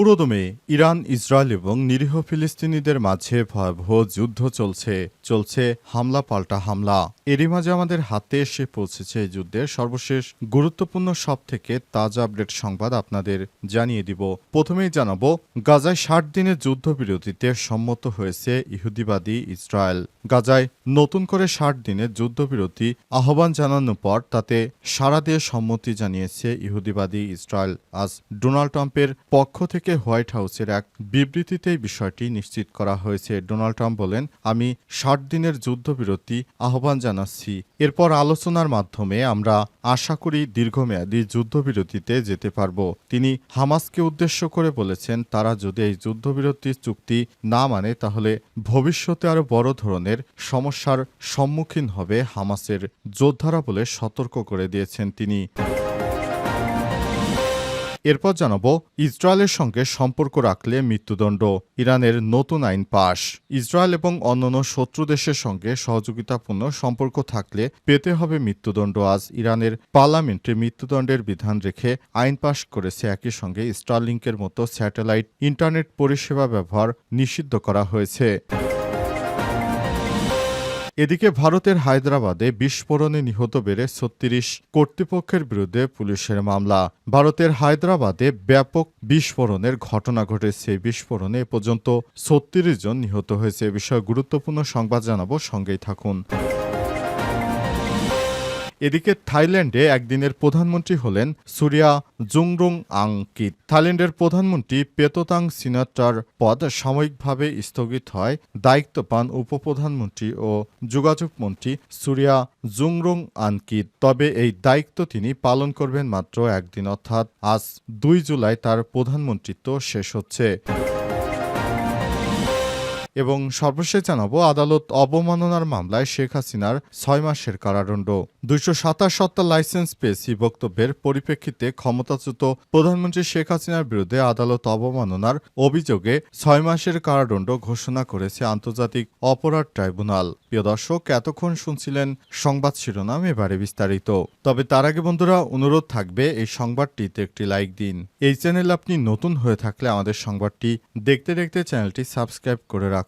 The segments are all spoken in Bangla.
পুরোদমে ইরান, ইসরায়েল এবং নিরীহ ফিলিস্তিনিদের মাঝে ভয়াবহ যুদ্ধ চলছে চলছে হামলা পাল্টা হামলা। এরই মাঝে আমাদের হাতে এসে পৌঁছেছে এই যুদ্ধের সর্বশেষ গুরুত্বপূর্ণ সব থেকে তাজা আপডেট সংবাদ আপনাদের জানিয়ে দিব। প্রথমেই জানাব, গাজায় ষাট দিনের যুদ্ধবিরতিতে সম্মত হয়েছে ইহুদিবাদী ইসরায়েল। গাজায় নতুন করে ষাট দিনের যুদ্ধবিরতি আহ্বান জানানোর পর তাতে সাড়া দিয়ে সম্মতি জানিয়েছে ইহুদিবাদী ইসরায়েল। আজ ডোনাল্ড ট্রাম্পের পক্ষ থেকে হোয়াইট হাউসের এক বিবৃতিতেই বিষয়টি নিশ্চিত করা হয়েছে। ডোনাল্ড ট্রাম্প বলেন, আমি ষাট দিনের যুদ্ধবিরতি আহ্বান জানাচ্ছি। এরপর আলোচনার মাধ্যমে আমরা আশা করি দীর্ঘমেয়াদী যুদ্ধবিরতিতে যেতে পারব। তিনি হামাসকে উদ্দেশ্য করে বলেছেন, তারা যদি এই যুদ্ধবিরতি চুক্তি না মানে তাহলে ভবিষ্যতে আরও বড় ধরনের সমস্যার সম্মুখীন হবে হামাসের যোদ্ধারা বলে সতর্ক করে দিয়েছেন তিনি। এরপর জানাব, ইসরায়েলের সঙ্গে সম্পর্ক রাখলে মৃত্যুদণ্ড, ইরানের নতুন আইন পাশ। ইসরায়েল এবং অন্যান্য শত্রু দেশের সঙ্গে সহযোগিতাপূর্ণ সম্পর্ক থাকলে পেতে হবে মৃত্যুদণ্ড। আজ ইরানের পার্লামেন্টে মৃত্যুদণ্ডের বিধান রেখে আইন পাশ করেছে একই সঙ্গে স্টারলিংকের মতো স্যাটেলাইট ইন্টারনেট পরিষেবা ব্যবহার নিষিদ্ধ করা হয়েছে। এদিকে ভারতের হায়দ্রাবাদে বিস্ফোরণে নিহত বেড়ে ছত্রিশ কর্তৃপক্ষের বিরুদ্ধে পুলিশের মামলা। ভারতের হায়দ্রাবাদে ব্যাপক বিস্ফোরণের ঘটনা ঘটেছে। বিস্ফোরণে এ পর্যন্ত ছত্রিশ জন নিহত হয়েছে। এ বিষয়ে গুরুত্বপূর্ণ সংবাদ জানাব। সঙ্গেই থাকুন। এদিকে থাইল্যান্ডে একদিনের প্রধানমন্ত্রী হলেন সুরিয়া জুংরুং আংকিত থাইল্যান্ডের প্রধানমন্ত্রী পেতোতাং সিনাটার পদ সাময়িকভাবে স্থগিত হয় দায়িত্ব পান উপপ্রধানমন্ত্রী ও যোগাযোগ মন্ত্রী সুরিয়া জুংরুং আনকিত তবে এই দায়িত্ব তিনি পালন করবেন মাত্র একদিন, অর্থাৎ আজ দুই জুলাই তার প্রধানমন্ত্রিত্ব শেষ হচ্ছে। এবং সর্বশেষ জানাব আদালত অবমাননার মামলায় শেখ হাসিনার ছয় মাসের কারাদণ্ড। দুইশো সাতাশ সত্তা লাইসেন্স পেয়েছি বক্তব্যের পরিপ্রেক্ষিতে ক্ষমতাচ্যুত প্রধানমন্ত্রী শেখ হাসিনার বিরুদ্ধে আদালত অবমাননার অভিযোগে ছয় মাসের কারাদণ্ড ঘোষণা করেছে আন্তর্জাতিক অপরাধ ট্রাইব্যুনাল। প্রিয় দর্শক, এতক্ষণ শুনছিলেন সংবাদ শিরোনাম এবারে বিস্তারিত। তবে তার আগে বন্ধুরা, অনুরোধ থাকবে এই সংবাদটিতে একটি লাইক দিন। এই চ্যানেল আপনি নতুন হয়ে থাকলে আমাদের সংবাদটি দেখতে দেখতে চ্যানেলটি সাবস্ক্রাইব করে রাখুন।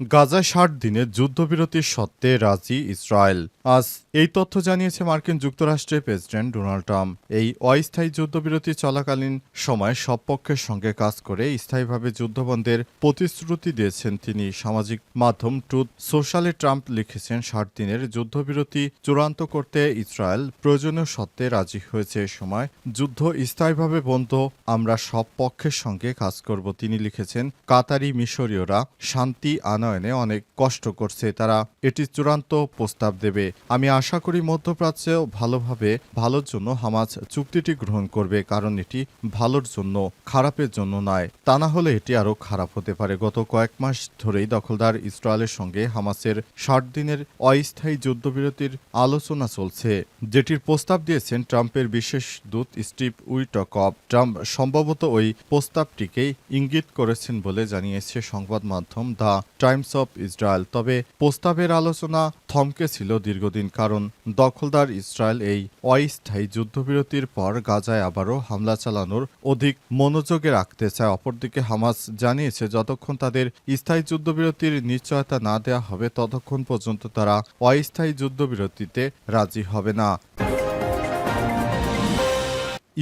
গাজায় ষাট দিনের যুদ্ধবিরতির সত্ত্বে রাজি ইসরায়েল। আজ এই তথ্য জানিয়েছে মার্কিন যুক্তরাষ্ট্রের প্রেসিডেন্ট ডোনাল্ড ট্রাম্প। এই অস্থায়ী যুদ্ধবিরতি চলাকালীন সময় সব পক্ষের সঙ্গে কাজ করে স্থায়ীভাবে যুদ্ধবন্ধের প্রতিশ্রুতি দিয়েছেন তিনি। সামাজিক মাধ্যম ট্রুথ সোশ্যালে ট্রাম্প লিখেছেন, ষাট দিনের যুদ্ধবিরতি চূড়ান্ত করতে ইসরায়েল প্রয়োজনীয় সত্ত্বে রাজি হয়েছে। এ সময় যুদ্ধ স্থায়ীভাবে বন্ধ, আমরা সব পক্ষের সঙ্গে কাজ করব, তিনি লিখেছেন। কাতারি মিশরীয়রা শান্তি আনয়নে অনেক কষ্ট করছে, তারা এটি চূড়ান্ত প্রস্তাব দেবে। আমি আশা করি মধ্যপ্রাচ্যেও ভালোভাবে ভালোর জন্য হামাজ চুক্তিটি গ্রহণ করবে, কারণ এটি ভালোর জন্য, খারাপের জন্য নয়। তা না হলে এটি আরও খারাপ হতে পারে। গত কয়েক মাস ধরেই দখলদার ইসরায়েলের সঙ্গে হামাসের ষাট দিনের অস্থায়ী যুদ্ধবিরতির আলোচনা চলছে, যেটির প্রস্তাব দিয়েছেন ট্রাম্পের বিশেষ দূত স্টিভ উইটকপ ট্রাম্প সম্ভবত ওই প্রস্তাবটিকেই ইঙ্গিত করেছেন বলে জানিয়েছে সংবাদ মাধ্যম দ্য টাইমস অফ ইসরায়েল। তবে প্রস্তাবের আলোচনা থমকে ছিল দীর্ঘদিন, কারণ দখলদার ইসরায়েল এই অস্থায়ী যুদ্ধবিরতির পর গাজায় আবারও হামলা চালানোর অধিক মনোযোগে রাখতে চায়। অপরদিকে হামাস জানিয়েছে, যতক্ষণ তাদের স্থায়ী যুদ্ধবিরতির নিশ্চয়তা না দেওয়া হবে, ততক্ষণ পর্যন্ত তারা অস্থায়ী যুদ্ধবিরতিতে রাজি হবে না।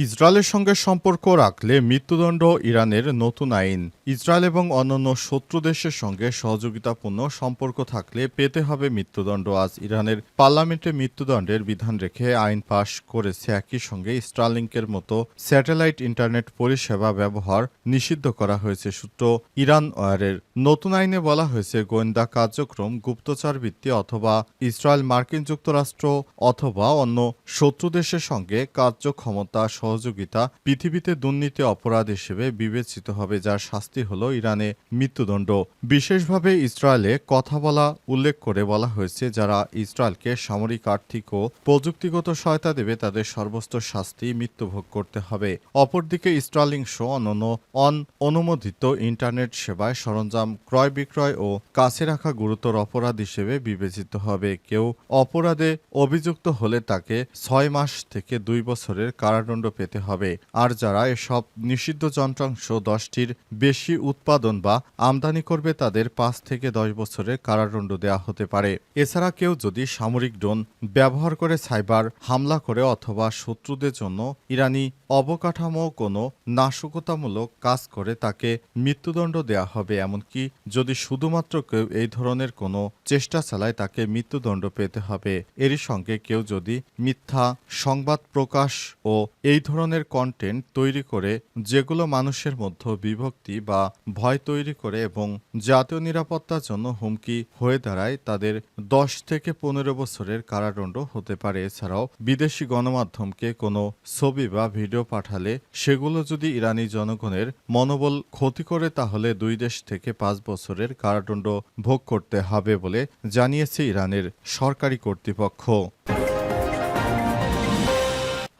ইসরায়েলের সঙ্গে সম্পর্ক রাখলে মৃত্যুদণ্ড ইরানের নতুন আইন। ইসরায়েল এবং অন্যান্য শত্রু দেশের সঙ্গে সহযোগিতাপূর্ণ সম্পর্ক থাকলে পেতে হবে মৃত্যুদণ্ড। আজ ইরানের পার্লামেন্টে মৃত্যুদণ্ডের বিধান রেখে আইন পাশ করেছে একই সঙ্গে স্টারলিংকের মতো স্যাটেলাইট ইন্টারনেট পরিষেবা ব্যবহার নিষিদ্ধ করা হয়েছে সূত্র ইরান ওয়ারের। নতুন আইনে বলা হয়েছে গোয়েন্দা কার্যক্রম গুপ্তচর ভিত্তি অথবা ইসরায়েল মার্কিন যুক্তরাষ্ট্র অথবা অন্য শত্রু দেশের সঙ্গে কার্যক্ষমতা সহযোগিতা পৃথিবীতে দুর্নীতি অপরাধ হিসেবে বিবেচিত হবে, যার শাস্তি হল ইরানে মৃত্যুদণ্ড। বিশেষভাবে ইসরায়েলে কথা বলা উল্লেখ করে বলা হয়েছে, যারা ইসরায়েলকে সামরিক, আর্থিক ও প্রযুক্তিগত সহায়তা দেবে, তাদের সর্বোচ্চ শাস্তি মৃত্যুভোগ করতে হবে। অপরদিকে স্টার্লিং শো অনন্য অন অনুমোদিত ইন্টারনেট সেবায় সরঞ্জাম ক্রয় বিক্রয় ও কাছে রাখা গুরুতর অপরাধ হিসেবে বিবেচিত হবে। কেউ অপরাধে অভিযুক্ত হলে তাকে ছয় মাস থেকে দুই বছরের কারাদণ্ড পেতে হবে। আর যারা এসব নিষিদ্ধ যন্ত্রাংশ দশটির বেশি উৎপাদন বা আমদানি করবে, তাদের পাঁচ থেকে দশ বছরের কারাদণ্ড দেওয়া হতে পারে। এছাড়া কেউ যদি সামরিক ড্রোন ব্যবহার করে সাইবার হামলা করে অথবা শত্রুদের জন্য ইরানি অবকাঠামো কোনো নাশকতামূলক কাজ করে, তাকে মৃত্যুদণ্ড দেওয়া হবে। এমনকি যদি শুধুমাত্র কেউ এই ধরনের কোনো চেষ্টা চালায়, তাকে মৃত্যুদণ্ড পেতে হবে। এরই সঙ্গে কেউ যদি মিথ্যা সংবাদ প্রকাশ ও এই ধরনের কন্টেন্ট তৈরি করে যেগুলো মানুষের মধ্যে বিভক্তি বা ভয় তৈরি করে এবং জাতীয় নিরাপত্তার জন্য হুমকি হয়ে দাঁড়ায়, তাদের দশ থেকে পনেরো বছরের কারাদণ্ড হতে পারে। এছাড়াও বিদেশি গণমাধ্যমকে কোনো ছবি বা ভিডিও পাঠালে সেগুলো যদি ইরানি জনগণের মনোবল ক্ষতি করে, তাহলে দুই দেশ থেকে পাঁচ বছরের কারাদণ্ড ভোগ করতে হবে বলে জানিয়েছে ইরানের সরকারি কর্তৃপক্ষ।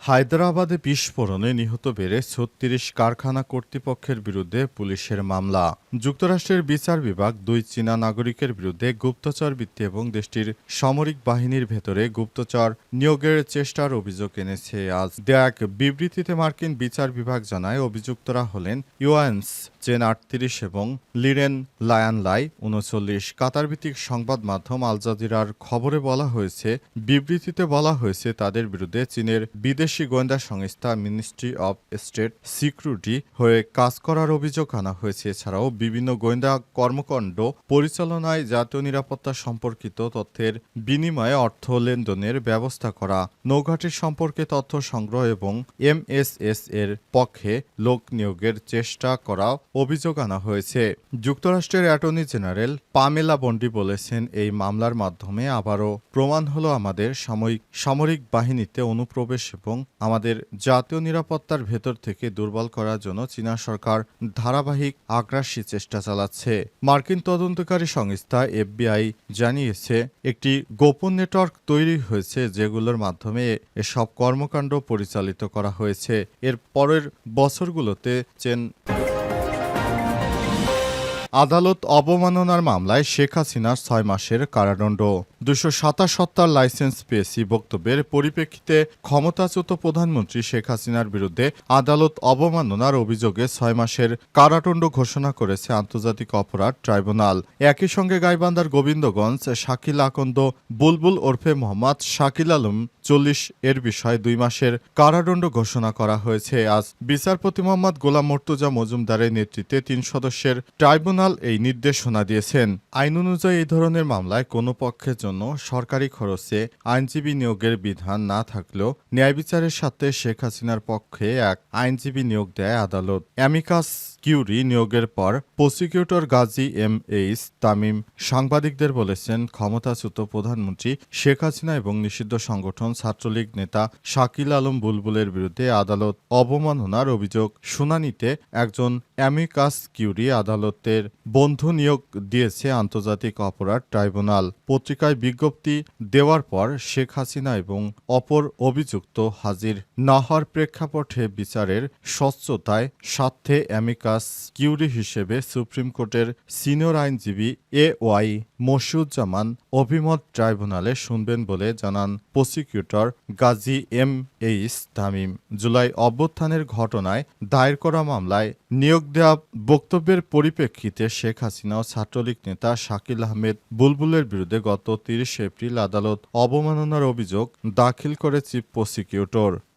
হায়দ্রাবাদে বিস্ফোরণে নিহত বেড়ে ছত্রিশ কারখানা কর্তৃপক্ষের বিরুদ্ধে পুলিশের মামলা। যুক্তরাষ্ট্রের বিচার বিভাগ দুই চীনা নাগরিকের বিরুদ্ধে গুপ্তচর বৃত্তি এবং দেশটির সামরিক বাহিনীর ভেতরে গুপ্তচর নিয়োগের চেষ্টার অভিযোগ এনেছে আজ। দেয়া এক বিবৃতিতে মার্কিন বিচার বিভাগ জানায়, অভিযুক্তরা হলেন ইউএনস চেন আটত্রিশ এবং লিরেন লায়ান লাই উনচল্লিশ কাতারভিত্তিক সংবাদ মাধ্যম আল জাজিরার খবরে বলা হয়েছে, বিবৃতিতে বলা হয়েছে, তাদের বিরুদ্ধে চীনের বিদেশি গোয়েন্দা সংস্থা মিনিস্ট্রি অব স্টেট সিকিউরিটি হয়ে কাজ করার অভিযোগ আনা হয়েছে। এছাড়াও বিভিন্ন গোয়েন্দা কর্মকাণ্ড পরিচালনায় জাতীয় নিরাপত্তা সম্পর্কিত তথ্যের বিনিময়ে অর্থ লেনদেনের ব্যবস্থা করা, নৌঘাটির সম্পর্কে তথ্য সংগ্রহ এবং এমএসএস এর পক্ষে লোক নিয়োগের চেষ্টা করা অভিযোগ আনা হয়েছে। যুক্তরাষ্ট্রের অ্যাটর্নি জেনারেল পামেলা বন্ডি বলেছেন, এই মামলার মাধ্যমে আবারও প্রমাণ হলো আমাদের সাময়িক সামরিক বাহিনীতে অনুপ্রবেশ এবং আমাদের জাতীয় নিরাপত্তার ভেতর থেকে দুর্বল করার জন্য চীনা সরকার ধারাবাহিক আগ্রাসী চেষ্টা চালাচ্ছে। মার্কিন তদন্তকারী সংস্থা এফবিআই জানিয়েছে, একটি গোপন নেটওয়ার্ক তৈরি হয়েছে যেগুলোর মাধ্যমে এসব কর্মকাণ্ড পরিচালিত করা হয়েছে। এর পরের বছরগুলোতে চেন আদালত অবমাননার মামলায় শেখ হাসিনার ছয় মাসের কারাদণ্ড। দুশো সাতাশ সত্তার লাইসেন্স পেয়েছি বক্তব্যের পরিপ্রেক্ষিতে ক্ষমতাচ্যুত প্রধানমন্ত্রী শেখ হাসিনার বিরুদ্ধে আদালত অবমাননার অভিযোগে ছয় মাসের কারাদণ্ড ঘোষণা করেছে আন্তর্জাতিক অপরাধ ট্রাইব্যুনাল। একই সঙ্গে গাইবান্ধার গোবিন্দগঞ্জ, শাকিল আকন্দ, বুলবুল ওরফে মোহাম্মদ শাকিল আলম চল্লিশ এর বিষয়ে দুই মাসের কারাদণ্ড ঘোষণা করা হয়েছে। আজ বিচারপতি মোহাম্মদ গোলাম মর্তুজা মজুমদারের নেতৃত্বে তিন সদস্যের ট্রাইব্যুনাল এই নির্দেশনা দিয়েছেন। আইন অনুযায়ী এই ধরনের মামলায় কোনো পক্ষের জন্য সরকারি খরচে আইনজীবী নিয়োগের বিধান না থাকলেও ন্যায় বিচারের সাথে শেখ হাসিনার পক্ষে এক আইনজীবী নিয়োগ দেয় আদালত। অ্যামিকাস কিউরি নিয়োগের পর prosecutor Gazi M H Tamim সাংবাদিকদের বলেছেন, ক্ষমতাচ্যুত প্রধানমন্ত্রী শেখ হাসিনা এবং নিষিদ্ধ সংগঠন ছাত্রলীগ নেতা শাকিল আলম বুলবুলের বিরুদ্ধে আদালত অবমাননার অভিযোগ শুনানিতে একজন অ্যামিকাস কিউরি আদালতের বন্ধু নিয়োগ দিয়েছে আন্তর্জাতিক অপরাধ ট্রাইব্যুনাল। পত্রিকায় বিজ্ঞপ্তি দেওয়ার পর শেখ হাসিনা এবং অপর অভিযুক্ত হাজির না হওয়ার প্রেক্ষাপটে বিচারের স্বচ্ছতায় স্বার্থে অ্যামিকাস কিউরি হিসেবে সুপ্রিম কোর্টের সিনিয়র আইনজীবী এ ওয়াই মশিউজ্জামান অভিমত ট্রাইব্যুনালে শুনবেন বলে জানান prosecutor Gazi M H Tamim. July অভ্যুত্থানের ঘটনায় দায়ের করা মামলায় নিয়োগ দেওয়া বক্তব্যের পরিপ্রেক্ষিতে শেখ হাসিনা ও ছাত্রলীগ নেতা শাকিল আহমেদ বুলবুলের বিরুদ্ধে গত তিরিশ এপ্রিল আদালত অবমাননার অভিযোগ দাখিল করে চিফ প্রসিকিউটর।